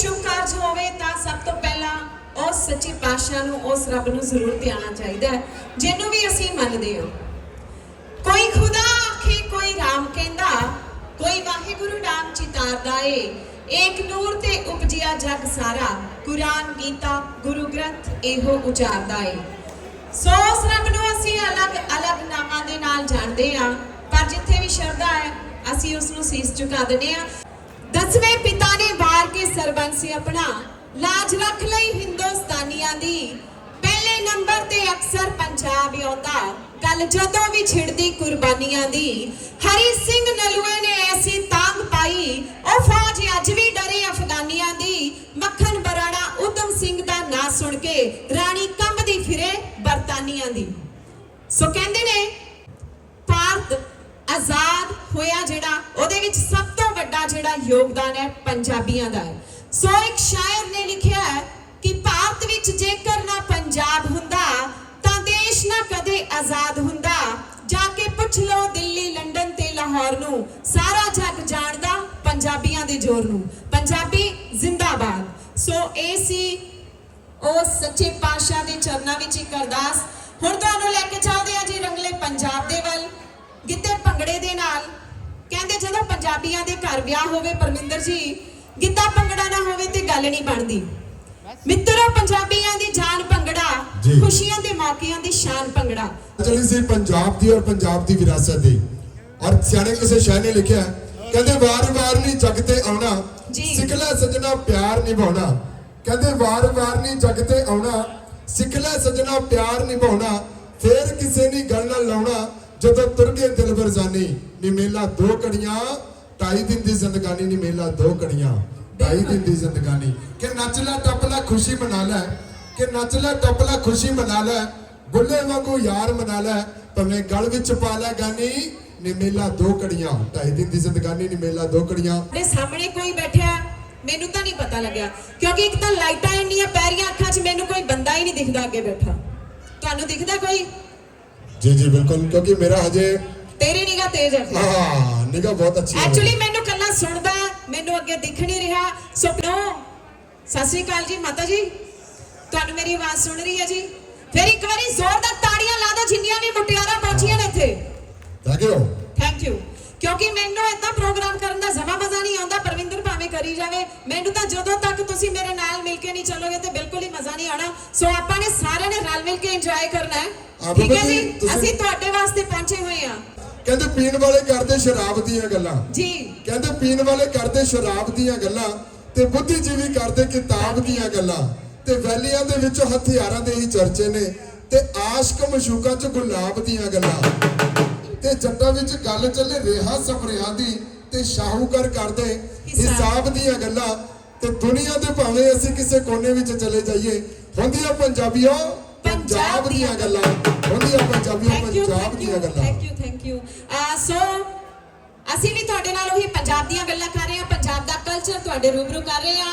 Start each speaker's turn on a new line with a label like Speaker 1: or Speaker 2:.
Speaker 1: ਸ਼ੁਭ ਕਾਰਜ ਹੋਵੇ ਤਾਂ ਸਭ ਤੋਂ ਪਹਿਲਾਂ ਉਸ ਸੱਚੇ ਪਾਤਸ਼ਾਹ ਨੂੰ, ਉਸ ਰੱਬ ਨੂੰ ਜ਼ਰੂਰ ਧਿਆਣਾ ਚਾਹੀਦਾ ਹੈ, ਜਿਹਨੂੰ ਵੀ ਅਸੀਂ ਮੰਨਦੇ ਹਾਂ। ਕੋਈ ਖੁਦਾ ਆਖੇ, ਕੋਈ ਰਾਮ ਕਹਿੰਦਾ, ਕੋਈ ਵਾਹਿਗੁਰੂ ਨਾਮ ਚਿਤਾਰਦਾ ਏ, ਏਕ ਨੂਰ ਤੇ ਉਪਜਿਆ ਜਗ ਸਾਰਾ, ਕੁਰਾਨ ਗੀਤਾ, ਗੁਰੂ ਗ੍ਰੰਥ ਇਹੋ ਉਚਾਰਦਾ ਏ। ਸੋ ਉਸ ਰੱਬ ਨੂੰ ਅਸੀਂ ਅਲੱਗ-ਅਲੱਗ ਨਾਮਾਂ ਦੇ ਨਾਲ ਜਾਣਦੇ ਹਾਂ, ਪਰ ਜਿੱਥੇ ਵੀ ਸ਼ਰਧਾ ਹੈ, ਅਸੀਂ ਉਸ ਨੂੰ ਸੀਸ ਝੁਕਾ ਦਿੰਦੇ ਹਾਂ। ਦਸਵੇਂ ਕੇ ਸਰਬੰਸ ਆਪਣਾ ਲਾਜ ਰੱਖ ਲਈ ਹਿੰਦੁਸਤਾਨੀਆਂ ਦੀ। ਪਹਿਲੇ ਨੰਬਰ ਤੇ ਅਕਸਰ ਪੰਜਾਬ ਆਉਂਦਾ। ਗੱਲ ਜਦੋਂ ਵੀ ਛਿੜਦੀ ਕੁਰਬਾਨੀਆਂ ਦੀ। ਹਰੀ ਸਿੰਘ ਨਲੂਏ ਨੇ ਐਸੀ ਤਾਂਗ ਪਾਈ, ਉਹ ਫੌਜ ਅੱਜ ਵੀ ਡਰੇ ਅਫਗਾਨੀਆਂ ਦੀ। ਮੱਖਣ ਬਰਾੜਾ ਉਦਮ ਸਿੰਘ ਦਾ ਨਾਂ ਸੁਣ ਕੇ ਰਾਣੀ ਕੰਬਦੀ ਫਿਰੇ ਬਰਤਾਨੀਆਂ ਦੀ। ਸੋ ਕਹਿੰਦੇ ਨੇ, ਭਾਰਤ ਆਜ਼ਾਦ ਹੋਇਆ ਜਿਹੜਾ, ਉਹਦੇ ਵਿੱਚ ਸਭ ਤੋਂ ਵੱਡਾ ਜਿਹੜਾ ਯੋਗਦਾਨ ਹੈ, ਪੰਜਾਬੀਆਂ ਦਾ ਹੈ। ਸੋ ਇੱਕ ਸ਼ਾਇਰ ਨੇ ਲਿਖਿਆ ਹੈ ਕਿ ਭਾਰਤ ਵਿੱਚ ਜੇਕਰ ਨਾ ਪੰਜਾਬ ਹੁੰਦਾ, ਤਾਂ ਦੇਸ਼ ਨਾ ਕਦੇ ਆਜ਼ਾਦ ਹੁੰਦਾ। ਜਾ ਕੇ ਪੁੱਛ ਲਓ ਦਿੱਲੀ, ਲੰਡਨ ਤੇ ਲਾਹੌਰ ਨੂੰ। ਸਾਰਾ ਜੱਗ ਜਾਣਦਾ ਪੰਜਾਬੀਆਂ ਦੇ ਜ਼ੋਰ ਨੂੰ। ਪੰਜਾਬੀ ਜ਼ਿੰਦਾਬਾਦ। ਸੋ ਇਹ ਸੀ ਉਹ ਸੱਚੇ ਪਾਤਸ਼ਾਹ ਦੇ ਚਰਨਾਂ ਵਿੱਚ ਇੱਕ ਅਰਦਾਸ। ਹੁਣ ਤੁਹਾਨੂੰ ਲੈ ਕੇ ਚੱਲਦੇ ਆ ਜੀ ਰੰਗਲੇ ਪੰਜਾਬ ਦੇ ਵੱਲ ਗਿੱਧੇ ਭੰਗੜੇ ਦੇ ਨਾਲ ਕਹਿੰਦੇ ਜਦੋਂ ਪੰਜਾਬੀਆਂ ਦੇ ਘਰ ਵਿਆਹ ਹੋਵੇ ਪਰਮਿੰਦਰ ਜੀ ਗਿੱਧਾ ਭੰਗੜਾ ਨਾ ਹੋਵੇ ਤੇ ਗੱਲ ਨਹੀਂ ਬਣਦੀ। ਮਿੱਤਰੋ ਪੰਜਾਬੀਆਂ ਦੀ ਜਾਨ ਭੰਗੜਾ। ਖੁਸ਼ੀਆਂ ਦੇ ਮੌਕਿਆਂ ਦੀ ਸ਼ਾਨ ਭੰਗੜਾ।
Speaker 2: ਚਲੀ ਸੀ ਪੰਜਾਬ ਦੀ ਔਰ ਪੰਜਾਬ ਦੀ ਵਿਰਾਸਤ ਦੀ। ਔਰ ਸਿਆਣੇ ਕਿਸੇ ਸ਼ਾਇਰ ਨੇ ਲਿਖਿਆ। ਕਹਿੰਦੇ ਵਾਰ-ਵਾਰ ਨਹੀਂ ਜਗ ਤੇ ਆਉਣਾ।
Speaker 1: ਜੀ।
Speaker 2: ਸਿੱਖ ਲੈ ਸਜਣਾ ਪਿਆਰ ਨਿਭਾਉਣਾ। ਕਹਿੰਦੇ ਵਾਰ-ਵਾਰ ਨਹੀਂ ਜਗ ਤੇ ਆਉਣਾ। ਸਿੱਖ ਲੈ ਸਜਣਾ ਪਿਆਰ ਨਿਭਾਉਣਾ। ਫੇਰ ਕਿਸੇ ਨਹੀਂ ਗੱਲ ਨਾਲ ਲਾਉਣਾ। ਜਦੋਂ ਤੁਰ ਗਏ ਦਿਲ ਬਰਜ਼ਾਨੀ ਨੀ ਮੇਲਾ ਦੋ ਕੜੀਆਂ ਢਾਈ ਦਿਨ ਦੀ ਜ਼ਿੰਦਗਾਨੀ ਨੀ ਮੇਲਾ ਦੋ ਕੜੀਆਂ ਢਾਈ ਦਿਨ ਦੀ ਜ਼ਿੰਦਗਾਨੀ। ਕਿ ਨੱਚ ਲੈ ਟੱਪ ਲੈ ਖੁਸ਼ੀ ਮਨਾ ਲੈ। ਕਿ ਨੱਚ ਲੈ ਟੱਪ ਲੈ ਖੁਸ਼ੀ ਮਨਾ ਲੈ। ਬੁੱਲੇ ਵਾਂਗੂ ਯਾਰ ਮਨਾ ਲੈ। ਭਾਵੇਂ ਗਲ ਵਿੱਚ ਪਾ ਲੈ ਗਾਨੀ ਨੀ ਮੇਲਾ ਦੋ ਕੜੀਆਂ ਢਾਈ ਦਿਨ ਦੀ ਜ਼ਿੰਦਗਾਨੀ ਨੀ ਮੇਲਾ ਦੋ ਕੜੀਆਂ
Speaker 1: ਦੇ ਸਾਹਮਣੇ ਕੋਈ ਬੈਠਿਆ ਮੈਨੂੰ ਤਾਂ ਨਹੀਂ ਪਤਾ ਲੱਗਿਆ। ਕਿਉਂਕਿ ਇੱਕ ਤਾਂ ਲਾਈਟਾਂ ਇੰਨੀਆਂ ਪੈ ਰਹੀਆਂ ਅੱਖਾਂ 'ਚ ਮੈਨੂੰ ਕੋਈ ਬੰਦਾ ਹੀ ਨਹੀਂ ਦਿਖਦਾ ਅੱਗੇ ਬੈਠਾ। ਤੁਹਾਨੂੰ ਦਿਖਦਾ ਕੋਈ?
Speaker 2: ਜੀ ਜੀ ਬਿਲਕੁਲ। ਕਿਉਂਕਿ ਮੇਰਾ ਹਜੇ
Speaker 1: ਤੇਰੀ ਨਿਗਾਹ ਤੇਜ਼ ਹੈ।
Speaker 2: ਹਾਂ। ਨਿਗਾਹ ਬਹੁਤ ਅੱਛੀ ਹੈ
Speaker 1: ਐਕਚੁਅਲੀ ਮੈਨੂੰ ਕੱਲਾ ਸੁਣਦਾ ਮੈਨੂੰ ਅੱਗੇ ਦਿਖ ਨਹੀਂ ਰਿਹਾ। ਸੁਪਨੋ ਸਤਿ ਸ੍ਰੀ ਅਕਾਲ ਜੀ ਮਾਤਾ ਜੀ। ਤੁਹਾਨੂੰ ਮੇਰੀ ਆਵਾਜ਼ ਸੁਣ ਰਹੀ ਹੈ ਜੀ? ਫਿਰ ਇੱਕ ਵਾਰੀ ਜ਼ੋਰਦਾਰ ਤਾੜੀਆਂ ਲਾ ਦਿਓ ਜਿੰਨੀਆਂ ਵੀ ਮੁਟਿਆਰਾਂ ਪਹੁੰਚੀਆਂ ਨੇ ਇੱਥੇ।
Speaker 2: ਲੱਗੇ ਹੋ
Speaker 1: ਥੈਂਕ ਯੂ ਕਿਉਂਕਿ ਮੈਨੂੰ ਇਦਾਂ ਪ੍ਰੋਗਰਾਮ ਕਰਨ ਦਾ ਜ਼ਮਾ ਮਜ਼ਾ ਨਹੀਂ ਆਉਂਦਾ ਪਰਵਿੰਦਰ ਭਾਵੇਂ ਕਰੀ ਜਾਵੇ। ਮੈਨੂੰ ਤਾਂ ਜਦੋਂ ਤੱਕ ਤੁਸੀਂ ਮੇਰੇ ਨਾਲ ਮਿਲ ਕੇ ਨਹੀਂ ਚੱਲੋਗੇ ਤੇ ਬਿਲਕੁਲ ਹੀ ਮਜ਼ਾ ਨਹੀਂ ਆਉਣਾ। ਸੋ ਆਪਾਂ ਨੇ ਸਾਰਿਆਂ ਨੇ ਰਲ ਮਿਲ ਕੇ ਇੰਜੋਏ ਕਰਨਾ ਹੈ।
Speaker 2: ਆ
Speaker 1: ਠੀਕ ਹੈ ਜੀ ਅਸੀਂ ਤੁਹਾਡੇ ਵਾਸਤੇ ਪਹੁੰਚੇ ਹੋਏ ਹਾਂ।
Speaker 2: ਕਹਿੰਦੇ ਪੀਣ ਵਾਲੇ ਕਰਦੇ ਸ਼ਰਾਬ ਦੀਆਂ ਗੱਲਾਂ।
Speaker 1: ਜੀ।
Speaker 2: ਕਹਿੰਦੇ ਪੀਣ ਵਾਲੇ ਕਰਦੇ ਸ਼ਰਾਬ ਦੀਆਂ ਗੱਲਾਂ ਤੇ ਬੁੱਧੀਜੀਵੀ ਕਰਦੇ ਕਿਤਾਬ ਦੀਆਂ ਗੱਲਾਂ। ਤੇ ਵੈਲੀਆਂ ਦੇ ਵਿੱਚ ਹਥਿਆਰਾਂ ਦੇ ਹੀ ਚਰਚੇ ਨੇ ਤੇ ਆਸ਼ਕ ਮਸ਼ੂਕਾਂ 'ਚ ਗੁਲਾਬ ਦੀਆਂ ਗੱਲਾਂ। ਤੇ ਜੱਟਾਂ ਵਿੱਚ ਗੱਲ ਚੱਲੇ ਰੇਹਾ ਸਫਰਿਆਂ ਦੀ ਤੇ ਸ਼ਾਹੂਕਾਰ ਕਰਦੇ
Speaker 1: ਹਿਸਾਬ।
Speaker 2: ਦੀਆਂ ਗੱਲਾਂ। ਤੇ ਦੁਨੀਆ ਦੇ ਭਾਵੇਂ ਅਸੀਂ ਕਿਸੇ ਕੋਨੇ ਵਿੱਚ ਚਲੇ ਜਾਈਏ ਹੁੰਦੀਆਂ ਪੰਜਾਬੀਓ ਪੰਜਾਬ ਦੀਆਂ ਗੱਲਾਂ ਹੁੰਦੀਆਂ
Speaker 1: ਯੂ
Speaker 2: ਪੰਜਾਬ ਦੀਆਂ ਗੱਲਾਂ।
Speaker 1: Thank you thank you so ਅਸੀਂ ਵੀ ਤੁਹਾਡੇ ਨਾਲ ਉਹੀ ਪੰਜਾਬ ਦੀਆਂ ਗੱਲਾਂ ਕਰ ਰਹੇ ਹਾਂ ਪੰਜਾਬ ਦਾ ਕਲਚਰ ਤੁਹਾਡੇ ਰੂਬਰੂ ਕਰ ਰਹੇ ਹਾਂ।